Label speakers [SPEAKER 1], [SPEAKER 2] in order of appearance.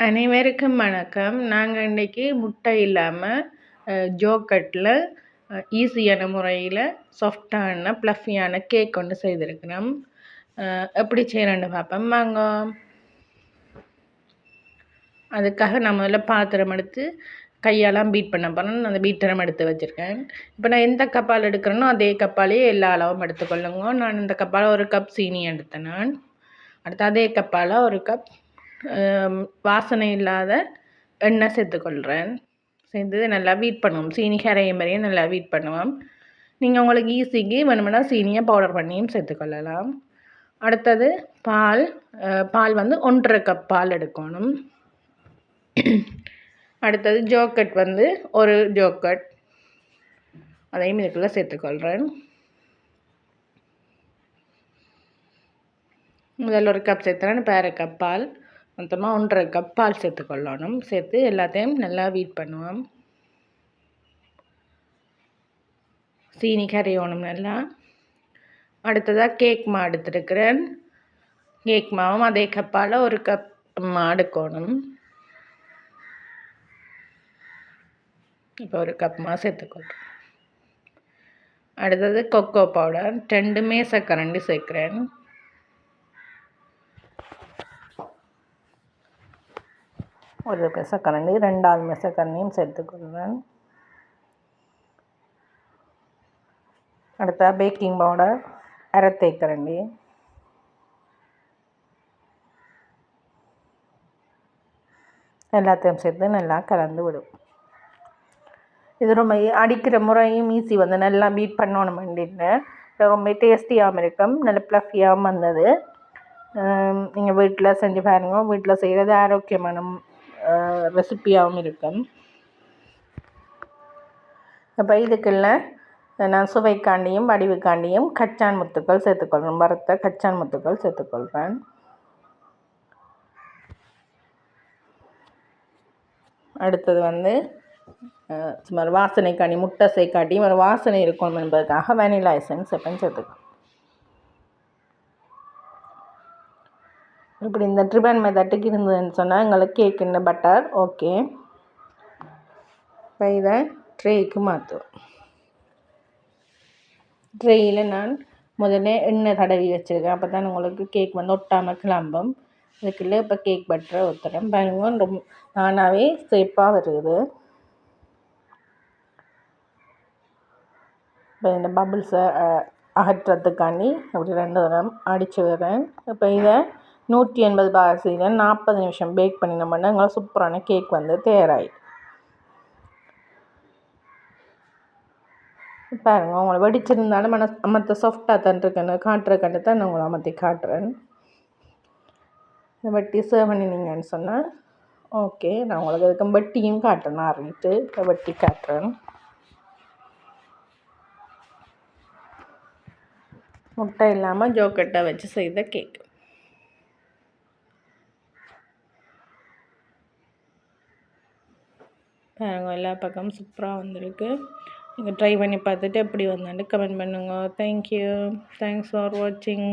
[SPEAKER 1] அனைவருக்கும் வணக்கம். நாங்கள் இன்றைக்கி முட்டை இல்லாமல் ஜோக்கட்டில் ஈஸியான முறையில் சாஃப்டான ப்ளஃபியான கேக் கொண்டு செய்திருக்கிறோம். எப்படி செய்கிறேன்னு பார்ப்போம். வாங்க. அதுக்காக நான் முதல்ல பாத்திரம் எடுத்து கையாலாம் பீட் பண்ண போகிறேன் அந்த பீட்டரம் எடுத்து வச்சுருக்கேன். இப்போ நான் எந்த கப்பால் எடுக்கிறேனோ அதே கப்பாலேயே எல்லா அளவும் எடுத்துக்கொள்ளுங்க. நான் இந்த கப்பால் ஒரு கப் சீனி எடுத்தேன் நான். அடுத்து அதே கப்பால் ஒரு கப் வாசனை இல்லாத எண்ணெய் சேர்த்துக்கொள்கிறேன் சேர்த்து நல்லா வீட் பண்ணுவோம். சீனி கரைய மாதிரியே நல்லா வீட் பண்ணுவோம். நீங்கள் உங்களுக்கு ஈஸிக்கு வேணுமென்னா சீனியை பவுடர் பண்ணியும் சேர்த்துக்கொள்ளலாம். அடுத்தது பால் பால் வந்து ஒன்றரை கப் பால் எடுக்கணும். அடுத்தது ஜோக்கட் வந்து ஒரு ஜோக்கட் அதையும் இதுக்குள்ளே சேர்த்துக்கொள்கிறேன் முதல்ல ஒரு கப் சேர்த்துறேன். இப்போ அரை கப் பால். மொத்தமாக ஒன்றரை கப் பால் சேர்த்துக்கொள்ளணும். சேர்த்து எல்லாத்தையும் நல்லா வீட் பண்ணுவோம். சீனி கரையணும் நல்லா. அடுத்ததாக கேக் மா எடுத்துருக்கிறேன். கேக் மாவும் அதே கப்பால் ஒரு கப் மா எடுக்கணும். இப்போ ஒரு கப் மா சேர்த்துக்கொள்கிறேன் அடுத்தது கொக்கோ பவுடர் ரெண்டு மேசக்கரண்டி சேர்க்குறேன். ஒரு பெசக்கரண்டி ரெண்டாவது மெசக்கரண்டியும் சேர்த்துக்கொள்வேன். அடுத்த பேக்கிங் பவுடர் அரை கரண்டி. எல்லாத்தையும் சேர்த்து நல்லா கலந்து விடும். இது ரொம்ப அடிக்கிற முறையும் ஈஸி வந்து நல்லா பீட் பண்ணணும் வேண்டிட்டு ரொம்ப டேஸ்டியாகவும் இருக்கும் நல்ல ப்ளஃபியாகவும் வந்தது. நீங்கள் வீட்டில் செஞ்சு பாருங்க வீட்டில் செய்கிறது ஆரோக்கியமான ரெசிப்பியாகவும் இருக்கும். இப்போ இதுக்குள்ள நான் சுவைக்காண்டியும் வடிவுக்காண்டியும் கச்சான் முத்துக்கள் சேர்த்துக்கொள்கிறேன் வறுத்த கச்சான் முத்துக்கள் சேர்த்துக்கொள்கிறேன் அடுத்தது வந்து சுமார் வாசனைக்காண்டி முட்டை சைக்காட்டி ஒரு வாசனை இருக்கணும் என்பதற்காக வெனிலா எசன்ஸ் எப்போ சேர்த்துக்கணும் இப்படி இந்த ட்ரிபன் மெத்தட்டுக்கு இருந்ததுன்னு சொன்னால் எங்களுக்கு கேக் பட்டர் ஓகே இப்போ இதை ட்ரேக்கு மாற்றுவோம் ட்ரேயில் நான் முதல்ல எண்ணெய் தடவி வச்சுருக்கேன். அப்போ தான் உங்களுக்கு கேக் வந்து ஒட்டாமல் கிளம்பும். அதுக்குள்ளே இப்போ கேக் பட்டரை ஊற்றுறேன் பாருங்க ரொம்ப நானாகவே சேஃபாக வருது. இப்போ இந்த பபுள்ஸை அகற்றுறதுக்காண்டி அப்படி ரெண்டு தரம் அடித்து வரேன் இப்போ இதை நூற்றி எண்பது பாசியில் நாற்பது நிமிஷம் பேக் பண்ணினோம்னா எங்களை சூப்பரான கேக் வந்து தயாராகிடும் பாருங்கள் உங்களை வெடிச்சிருந்தாலும் மன மற்ற சாஃப்டாக தான் இருக்கேன்னு காட்டுற கண்டு தான் நான் உங்களை அமர்த்தி காட்டுறேன். வெட்டி சர்வ் பண்ணினீங்கன்னு சொன்னால் ஓகே நான் உங்களுக்கு அதுக்கு வெட்டியும் காட்டுறேன். அறிவிட்டு வெட்டி காட்டுறேன். முட்டை இல்லாமல் ஜோக்கட்டை வச்சு செய்த கேக் பாருங்க எல்லா பக்கமும் சூப்பராக வந்திருக்கு. நீங்கள் ட்ரை பண்ணி பார்த்துட்டு எப்படி வந்தாண்டு கமெண்ட் பண்ணுங்க. தேங்க்யூ தேங்க்ஸ் ஃபார் வாட்சிங்